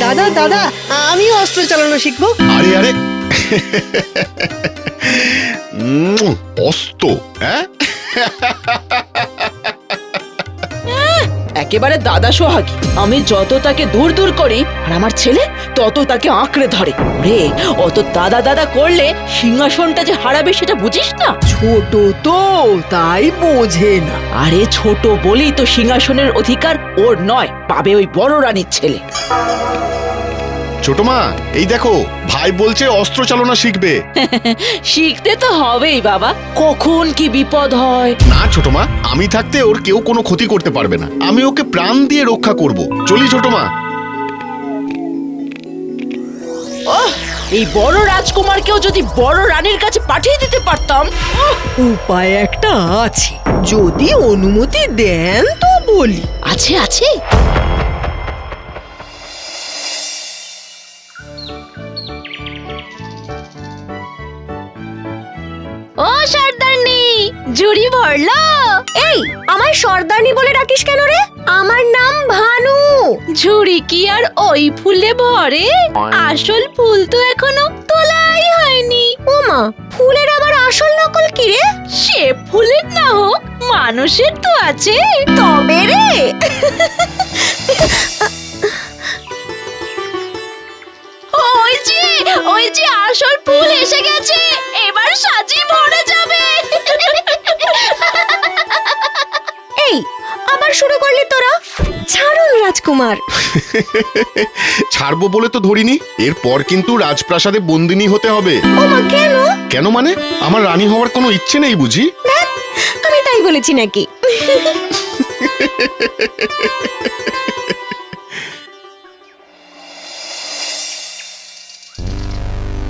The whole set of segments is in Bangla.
দাদা দাদা আমি অস্ত্র চালানো শিখব। আরে আরে। অস্ত্র অস্ত হ্যাঁ? একেবারে দাদা সোহাগী। আমি যত তাকে দূর দূর করি আর আমার ছেলে তত তাকে আঁকড়ে ধরে। রে অত দাদা দাদা করলে সিংহাসনটা যে হারাবে সেটা বুঝিস না? ছোট তো তাই বোঝে না। আরে ছোট বলেই তো সিংহাসনের অধিকার ওর নয় পাবে ওই বড় রানীর ছেলে। ছোট মা এই দেখো ভাই বলছে অস্ত্র চালনা শিখবে। শিখতে তো হবেই বাবা কখন কি বিপদ হয়। না ছোট মা আমি থাকতে ওর কেউ কোনো ক্ষতি করতে পারবে না। আমি ওকে প্রাণ দিয়ে রক্ষা করব। চলি ছোট মা। ওহ এই বড় রাজকুমারকেও যদি বড় রানীর কাছে পাঠিয়ে দিতে পারতাম। উপায় একটা আছে। যদি অনুমতি দেন তো বলি। আছে আছে। জুড়ি ভরলো এই আমার সর্দারনি বলে ডাকিস কেন রে? আমার নাম ভানু। ঝুড়ি কি আর ওই ফুলে ভরে? আসল ফুল তো এখনও তোলাই হয়নি। ওমা ফুলের আবার আসল নকল কি রে? সে ফুলের না হোক, মানুষের তো আছে। তবে রে। ওই যে ওই যে আসল ফুল এসে গেছে। এবার সাজি ভরে যাবে। আবার শুরু করলি তোরা? ছাড়ুন রাজকুমার। ছাড়বো বলে তো ধরিনি এরপর কিন্তু রাজপ্রাসাদে বন্দিনী হতে হবে। কেন? কেন মানে? আমার রানী হওয়ার কোনো ইচ্ছে নেই বুঝি। আমি তাই বলেছি নাকি?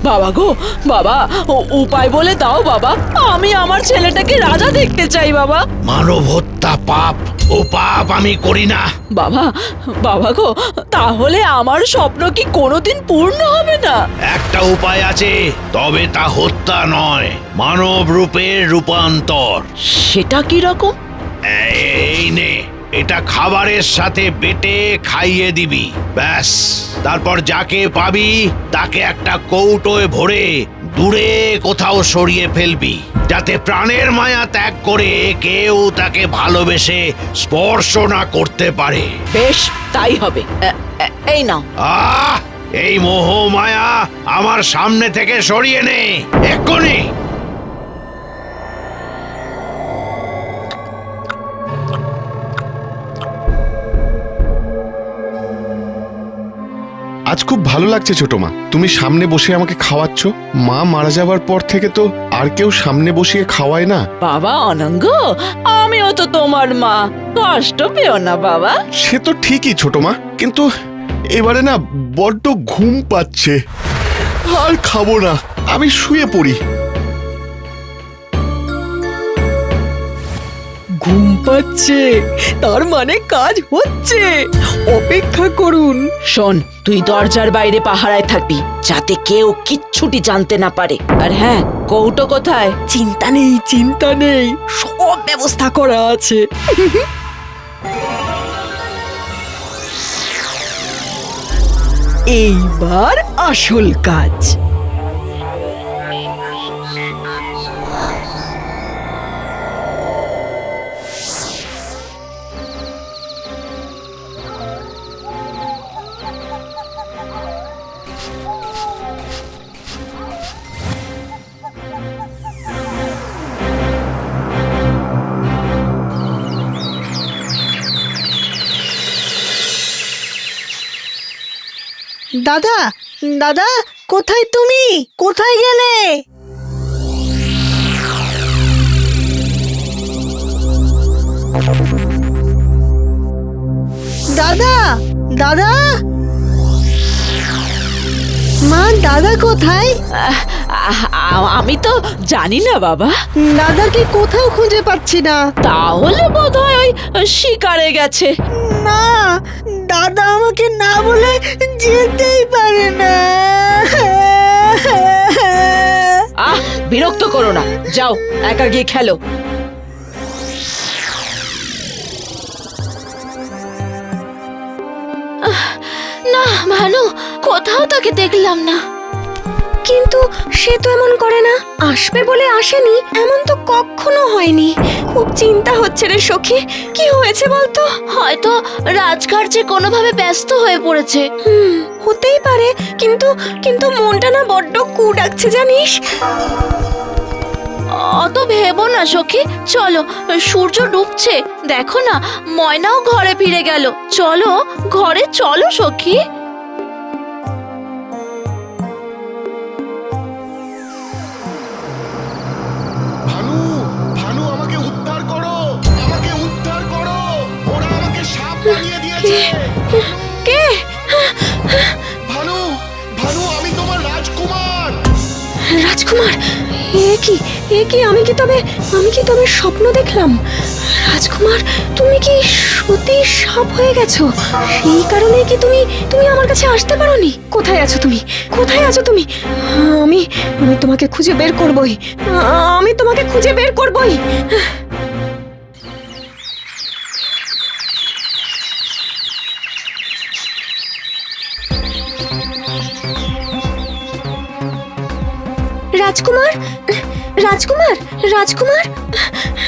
বাবা গো বাবা ও উপায় বলে দাও বাবা। আমি আমার ছেলেটাকে রাজা দেখতে চাই বাবা। মানব হত্যা পাপ ও পাপ আমি করি না। বাবা বাবা গো তাহলে আমার স্বপ্ন কি কোনোদিন পূর্ণ হবে না? একটা উপায় আছে তবে তা হত্যা নয় মানব রূপের রূপান্তর। সেটা কি রকম? এই নে এটা খাবারের সাথে বেটে খাইয়ে দিবি। ব্যাস। তারপর যাকে পাবি তাকে একটা কৌটোয় ভরে দূরে কোথাও সরিয়ে ফেলবি যাতে প্রাণের মায়া ত্যাগ করে কেউ তাকে ভালোবেসে স্পর্শ না করতে পারে। বেশ তাই হবে। এই নাও। আহ! এই মোহ মায়া আমার সামনে থেকে সরিয়ে নে। এক্ষুনি। আজ খুব ভালো লাগছে ছোট মা। তুমি সামনে বসে আমাকে খাওয়াচ্ছ। মা মারা যাবার পর থেকে তো আর কেউ সামনে বসিয়ে খাওয়ায় না। বাবা অনঙ্গ আমিও তো তোমার মা। কষ্ট পেও না বাবা। সে তো ঠিকই ছোট মা কিন্তু এবারে না বড্ড ঘুম পাচ্ছে। আর খাব না। আমি শুয়ে পড়ি। ঘুম পাচ্ছে। তার মানে কাজ হচ্ছে। অপেক্ষা করুন। শোন তুই দরজার বাইরে পাহারায় থাকবি যাতে কেউ কিচ্ছুটি জানতে না পারে। আর হ্যাঁ কৌটো কোথায়? চিন্তা নেই চিন্তা নেই। সব ব্যবস্থা করা আছে। এইবার আসল কাজ। দাদা দাদা কোথায় তুমি? কোথায় গেলে? দাদা দাদা মা দাদা কোথায়? আমি তো জানি না বাবা। দাদাকে কোথাও খুঁজে পাচ্ছি না। তাহলে বোধ হয় ওই শিকারে গেছে। না দাদা আমাকে না বলে যেতেই পারে না। আহ বিরক্ত করো না। যাও একা গিয়ে খেলো। কোথাও তাকে দেখলাম না। কিন্তু সে তো এমন করে না। আসবে বলে আসেনি এমন তো কখনো হয়নি। খুব চিন্তা হচ্ছে রে সখী কি হয়েছে বলতো? হয়তো রাজকার্যে কোনোভাবে ব্যস্ত হয়ে পড়েছে। হুম হতেই পারে কিন্তু কিন্তু মনটা না বড্ড কু ডাকছে জানিস? অত ভেবো না সখী চলো সূর্য ডুবছে। দেখো না ময়নাও ঘরে ফিরে গেল। চলো ঘরে চলো সখী। কি? এ কি, আমি কি তবে, আমি কি তবে স্বপ্ন দেখলাম? রাজকুমার, তুমি কি সত্যি সাপ হয়ে গেছো? এই কারণে কি তুমি তুমি আমার কাছে আসতে পারোনি? কোথায় আছো তুমি? কোথায় আছো তুমি? আমি আমি তোমাকে খুঁজে বের করবই। আমি তোমাকে খুঁজে বের করবই। রাজকুমার রাজকুমার রাজকুমার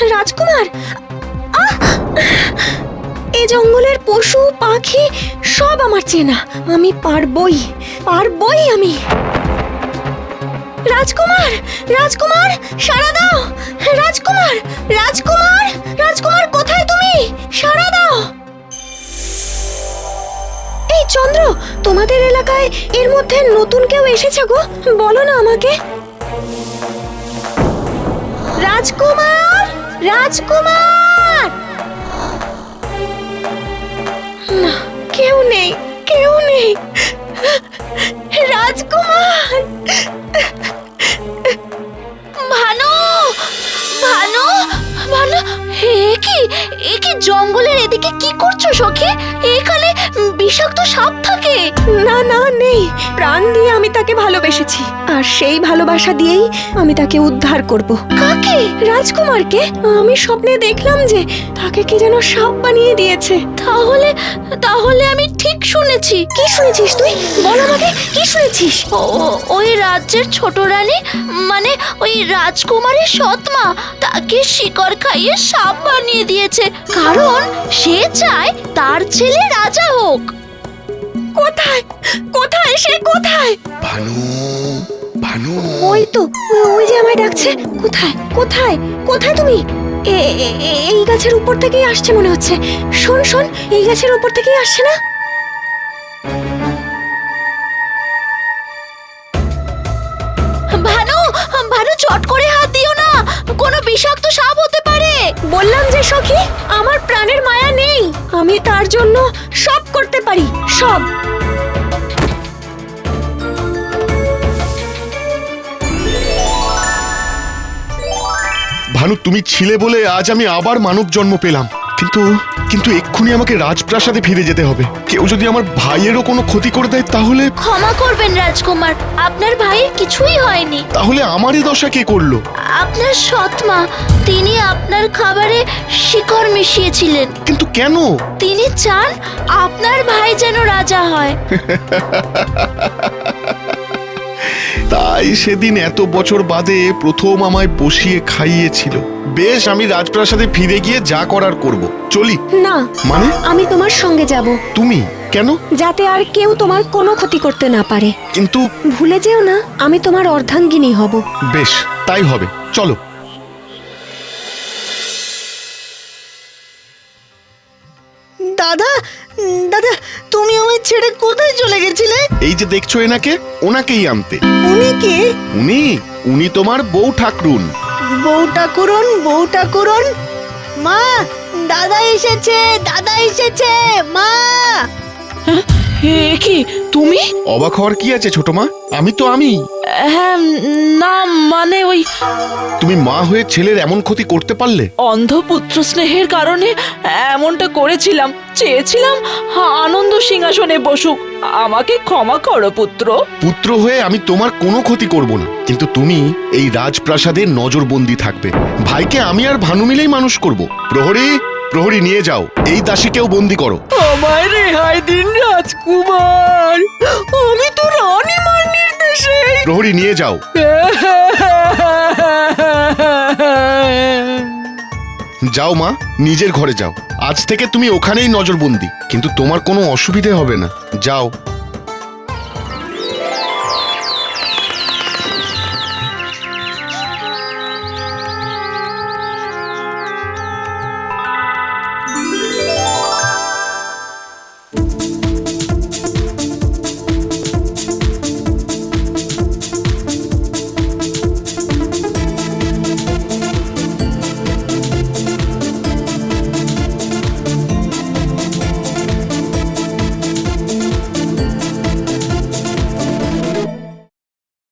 রাজকুমার! এ জঙ্গলের পশু, পাখি সব আমার চেনা। আমি পারবই পারবই আমি। রাজকুমার রাজকুমার, সাড়া দাও। রাজকুমার রাজকুমার রাজকুমার, কোথায় তুমি? সাড়া দাও। এই চন্দ্র, তোমাদের এলাকায় এর মধ্যে নতুন কেউ এসেছে গো? বলো না আমাকে। রাজকুমার রাজকুমার! না কেউ নেই কেউ নেই। রাজকুমার! ভানু ভানু ভানু হে কি? এ কি জঙ্গলের এদিকে কি করছ সখী? এখানে বিষাক্ত সাপ থাকে। না না নেই। প্রাণ দিয়ে আমি তাকে ভালোবেসেছি। আর সেই ভালোবাসা দিয়েই আমি তাকে উদ্ধার করব। কাকে? রাজকুমারকে। আমি স্বপ্নে দেখলাম যে তাকে কে যেন সাপ বানিয়ে দিয়েছে। তাহলে তাহলে আমি ঠিক শুনেছি। কি শুনেছিস তুই? বল আমাকে কি শুনেছিস? ওই রাজ্যের ছোট রানী মানে ওই রাজকুমারের সৎমা তাকে শিকড় খাইয়ে সাপ বানিয়ে দিয়েছে কারণ সে চায় তার ছেলে রাজা হোক। কোথায়? কোথায়? সে কোথায়? ভানু ভানু। ওই তো ওই যে আমায় ডাকছে। কোথায়? কোথায়? কোথায় তুমি? এই গাছের উপর থেকেই আসছে মনে হচ্ছে। শোন শোন এই গাছের উপর থেকেই আসছে না? ভানু ভানু চট করে হাত দিও না। কোনো বিষাক্ত সাপ বললাম যে সখী, আমার প্রাণের মায়া নেই। আমি তার জন্য সব করতে পারি, সব। ভানু, তুমি ছিলে বলে আজ আমি আবার মানব জন্ম পেলাম। কিন্তু কিন্তু এক্ষুনি আমাকে রাজপ্রাসাদে ফিরে যেতে হবে। কেউ যদি আমার ভাইয়েরও কোনো ক্ষতি করে দেয় তাহলে ক্ষমা করবেন রাজকুমার। আপনার ভাইয়ের কিছুই হয়নি। তাহলে আমারই দশা কে করল? আপনার সৎমা তিনি আপনার খাবারে শিকড় মিশিয়েছিলেন। কিন্তু কেন? তিনি চান আপনার ভাই যেন রাজা হয়। তাই সেদিন এত বছর বাদে প্রথম আমায় বসিয়ে খাইয়েছিল। বেশ আমি রাজপ্রাসাদে ফিরে গিয়ে যা করার করব। চলি। না মানে? আমি তোমার সঙ্গে যাব। তুমি? কেন? যাতে আর কেউ তোমার কোনো ক্ষতি করতে না পারে। কিন্তু ভুলে যেও না আমি তোমার অর্ধাঙ্গিনী হব। বেশ তাই হবে। চলো। এই যে দেখছ এনাকে ওনাকেই আনতে। উনি কে? উনি উনি তোমার বউ ঠাকুরুন। বউ ঠাকুরুন বউ ঠাকুরুন? মা দাদা এসেছে দাদা এসেছে মা! এ কি তুমি? অবাক হওয়ার কি আছে ছোট মা? আমি তো আমি। হ্যাঁ না মানে ওই তুমি মা হয়ে ছেলের এমন ক্ষতি করতে পারলে? অন্ধ পুত্র স্নেহের কারণে এমনটা করেছিলাম। চেয়েছিলাম আনন্দ সিংহাসনে বসুক। আমাকে ক্ষমা করো পুত্র। পুত্র হয়ে আমি তোমার কোনো ক্ষতি করব না। কিন্তু তুমি এই রাজপ্রাসাদে নজরবন্দি থাকবে। ভাইকে আমি আর ভানু মিলেই মানুষ করব। প্রহরী! প্রহরী নিয়ে যাও। এই দাসীকেও বন্দি করো। আমায় রেহাই দিন রাজকুমার। আমি তো রানীমার নির্দেশে। প্রহরী নিয়ে যাও। যাও মা নিজের ঘরে যাও। আজ থেকে তুমি ওখানেই নজরবন্দি। কিন্তু তোমার কোনো অসুবিধে হবে না। যাও। you.